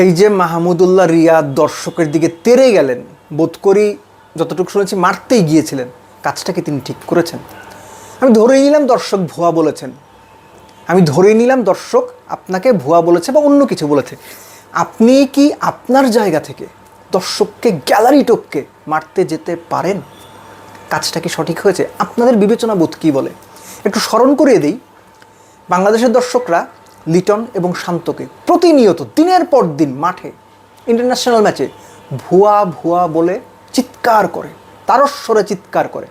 এই যে মাহমুদুল্লাহ রিয়াদ দর্শকের দিকে তেরে গেলেন, বোধ করি যতটুকু শুনেছি মারতেই গিয়েছিলেন, কাজটাকে তিনি ঠিক করেছেন। আমি ধরেই নিলাম দর্শক ভুয়া বলেছেন। আমি ধরেই নিলাম দর্শক আপনাকে ভুয়া বলেছে বা অন্য কিছু বলেছে। আপনি কি আপনার জায়গা থেকে দর্শককে গ্যালারি টপকে মারতে যেতে পারেন? কাজটা কি সঠিক হয়েছে? আপনাদের বিবেচনা বোধ কী বলে? একটু স্মরণ করিয়ে দিই। বাংলাদেশের দর্শকরা লিটন এবং শান্তকে প্রতিনিয়ত দিনের পর দিন মাঠে ইন্টারন্যাশনাল ম্যাচে ভুয়া ভুয়া বলে চিৎকার করে, তারস্বরে চিৎকার করে।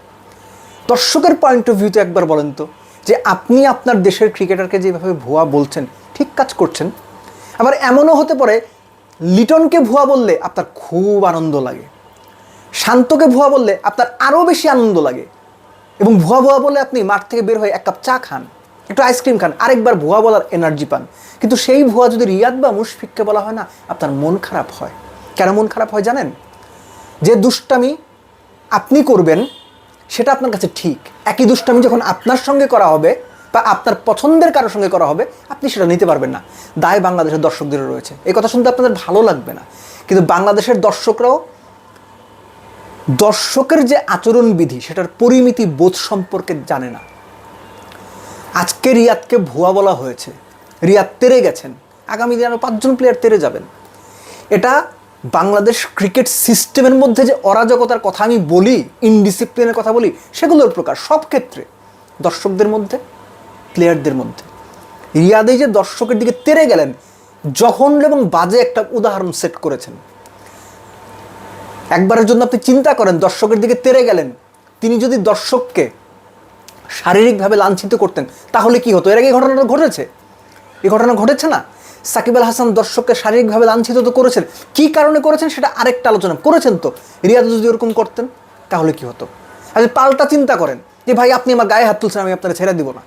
দর্শকের পয়েন্ট অফ ভিউতে একবার বলেন তো, যে আপনি আপনার দেশের ক্রিকেটারকে যেভাবে ভুয়া বলছেন, ঠিক কাজ করছেন। আবার এমনও হতে পারে, লিটনকে ভুয়া বললে আপনার খুব আনন্দ লাগে। শান্তকে ভুয়া বললে আপনার আরও বেশি আনন্দ লাগে। এবং ভুয়া ভুয়া বলে আপনি মাঠ থেকে বের হয়ে এক কাপ চা খান। একটু আইসক্রিম খান, আরেকবার ভুয়া বলার এনার্জি পান। কিন্তু সেই ভুয়া যদি রিয়াদ বা মুশফিককে বলা হয় না, আপনার মন খারাপ হয়। কেন মন খারাপ হয় জানেন? যে দুষ্টামি আপনি করবেন, সেটা আপনার কাছে ঠিক। একই দুষ্টামি যখন আপনার সঙ্গে করা হবে বা আপনার পছন্দের কারোর সঙ্গে করা হবে, আপনি সেটা নিতে পারবেন না। দায় বাংলাদেশের দর্শকদেরও রয়েছে। এই কথা শুনতে আপনাদের ভালো লাগবে না। কিন্তু বাংলাদেশের দর্শকরাও দর্শকের যে আচরণবিধি, সেটার পরিমিতি বোধ সম্পর্কে জানে না। আজকে রিয়াদকে ভুয়া বলা হয়েছে। রিয়াদ তেরে গেছেন। আগামী দিনে আরও পাঁচজন প্লেয়ার তেরে যাবেন। এটা বাংলাদেশ ক্রিকেট সিস্টেমের মধ্যে যে অরাজকতার কথা আমি বলি ইনডিসিপ্লিনের কথা বলি, সেগুলোর প্রকার সব ক্ষেত্রে, দর্শকদের মধ্যে প্লেয়ারদের মধ্যে। রিয়াদে যে দর্শকের দিকে তেরে গেলেন, জঘন্য এবং বাজে একটা উদাহরণ সেট করেছেন। একবারের জন্য আপনি চিন্তা করেন, দর্শকের দিকে তেরে গেলেন, তিনি যদি দর্শককে শারীরিকভাবে লাঞ্ছিত করতেন, তাহলে কি হতো? এর আগে ঘটনাটা ঘটেছে? এই ঘটনা ঘটেছে না? সাকিব আল হাসান দর্শককে শারীরিকভাবে লাঞ্ছিত তো করেছেন। কী কারণে করেছেন সেটা আরেকটা আলোচনা। করেছেন তো। রিয়াদ যদি ওরকম করতেন, তাহলে কি হতো? আপনি পাল্টা চিন্তা করেন যে, ভাই, আপনি আমার গায়ে হাত তুলছেন, আমি আপনারা ছেড়ে দিব না।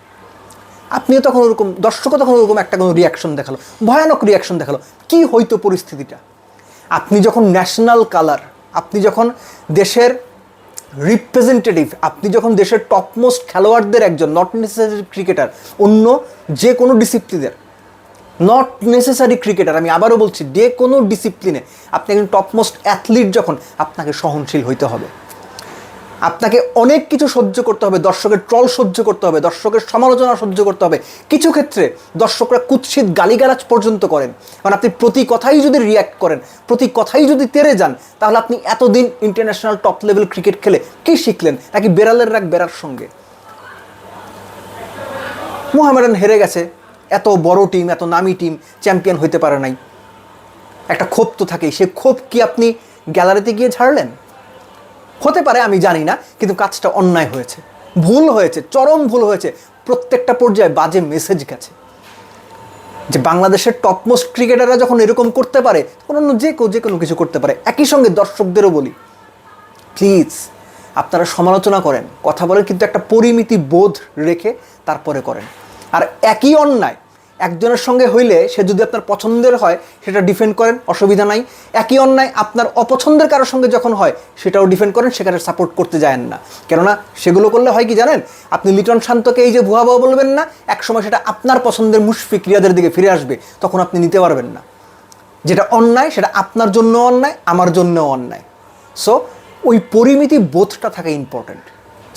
আপনিও তখন ওরকম, দর্শকও তখন ওরকম একটা কোনো রিয়াকশন দেখাল। ভয়ানক রিয়াকশন দেখাল। কি হইতো পরিস্থিতিটা? আপনি যখন ন্যাশনাল কালার আপনি যখন দেশের রিপ্রেজেন্টেটিভ আপনি যখন দেশের টপমোস্ট খেলোয়াড়দের একজন নট নেসেসারি ক্রিকেটার অন্য যে কোনো ডিসিপ্লিনের নট নেসেসারি ক্রিকেটার আমি আবারও বলছি, যে কোনো ডিসিপ্লিনে আপনি একজন টপমোস্ট অ্যাথলিট যখন, আপনাকে সহনশীল হইতে হবে। আপনাকে অনেক কিছু সহ্য করতে হবে, দর্শকের ট্রল সহ্য করতে হবে, দর্শকের সমালোচনা সহ্য করতে হবে। কিছু ক্ষেত্রে দর্শকরা কুৎসিত গালিগালাজ পর্যন্ত করেন। কারণ আপনি প্রতি কথাই যদি রিয়্যাক্ট করেন, প্রতি কথাই যদি তেরে যান, তাহলে আপনি এতদিন ইন্টারন্যাশনাল টপ লেভেল ক্রিকেট খেলে কী শিখলেন? নাকি বেড়ালের রাগ বেড়ার সঙ্গে? মোহামেডান হেরে গেছে। এত বড় টিম এত নামি টিম চ্যাম্পিয়ন হইতে পারে নাই। একটা ক্ষোভ তো থাকেই। সে ক্ষোভ কি আপনি গ্যালারিতে গিয়ে ছাড়লেন? হতে পারে, আমি জানি না, কিন্তু কাজটা অন্যায় হয়েছে। ভুল হয়েছে, চরম ভুল হয়েছে। প্রত্যেকটা পর্যায়ে বাজে মেসেজ গেছে। যে বাংলাদেশের টপমোস্ট ক্রিকেটাররা যখন এরকম করতে পারে, তখন অন্য যে কেউ, যে কোনো কিছু করতে পারে। একই সঙ্গে দর্শকদেরও বলি প্লিজ আপনারা সমালোচনা করেন, কথা বলেন, কিন্তু একটা পরিমিতি বোধ রেখে তারপরে করেন। আর একই অন্যায় একজনের সঙ্গে হইলে সে যদি আপনার পছন্দের হয়, সেটা ডিফেন্ড করেন, অসুবিধা নাই। একই অন্যায় আপনার অপছন্দের কারোর সঙ্গে যখন হয়, সেটাও ডিফেন্ড করেন, সেখানে সাপোর্ট করতে যায়েন না। কেননা, সেগুলো করলে হয় কি জানেন? আপনি লিটন শান্তকে এই যে ভুয়া ভুয়া বলবেন না, একসময় সেটা আপনার পছন্দের মুশফিক রিয়াদের দিকে ফিরে আসবে, তখন আপনি নিতে পারবেন না। যেটা অন্যায়, সেটা আপনার জন্য অন্যায়, আমার জন্যও অন্যায়। সো ওই পরিমিতি বোধটা থাকা ইম্পর্ট্যান্ট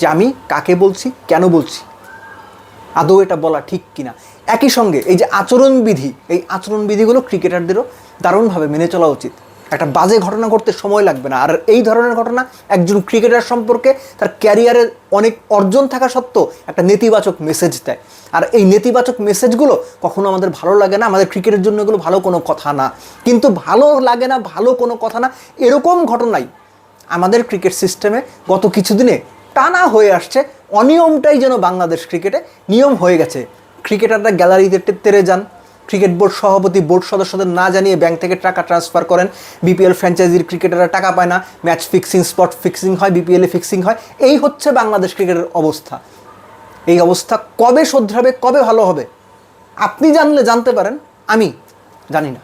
যে আমি কাকে বলছি, কেন বলছি আদৌ এটা বলা ঠিক কিনা? একই সঙ্গে এই যে আচরণবিধি, এই আচরণবিধিগুলো ক্রিকেটারদেরও দারুণভাবে মেনে চলা উচিত। একটা বাজে ঘটনা ঘটতে সময় লাগবে না। আর এই ধরনের ঘটনা একজন ক্রিকেটার সম্পর্কে তার ক্যারিয়ারের অনেক অর্জন থাকা সত্ত্বেও একটা নেতিবাচক মেসেজ দেয়। আর এই নেতিবাচক মেসেজগুলো কখনো আমাদের ভালো লাগে না, আমাদের ক্রিকেটের জন্য এগুলো ভালো কোনো কথা না। কিন্তু ভালো লাগে না, ভালো কোনো কথা না, এরকম ঘটনাই আমাদের ক্রিকেট সিস্টেমে গত কিছুদিনে টানা হয়ে আসছে। অনিয়মটাই যেন বাংলাদেশ ক্রিকেটে নিয়ম হয়ে গেছে। ক্রিকেটাররা গ্যালারিতে তেরে যান। ক্রিকেট বোর্ড সভাপতি, বোর্ড সদস্যদের না জানিয়ে ব্যাংক থেকে টাকা ট্রান্সফার করেন। বিপিএল ফ্র্যাঞ্চাইজির ক্রিকেটাররা টাকা পায় না। ম্যাচ ফিক্সিং, স্পট ফিক্সিং হয়, বিপিএলে ফিক্সিং হয়। এই হচ্ছে বাংলাদেশ ক্রিকেটের অবস্থা। এই অবস্থা কবে শুধরাবে, কবে ভালো হবে? আপনি জানলে জানতে পারেন, আমি জানি না।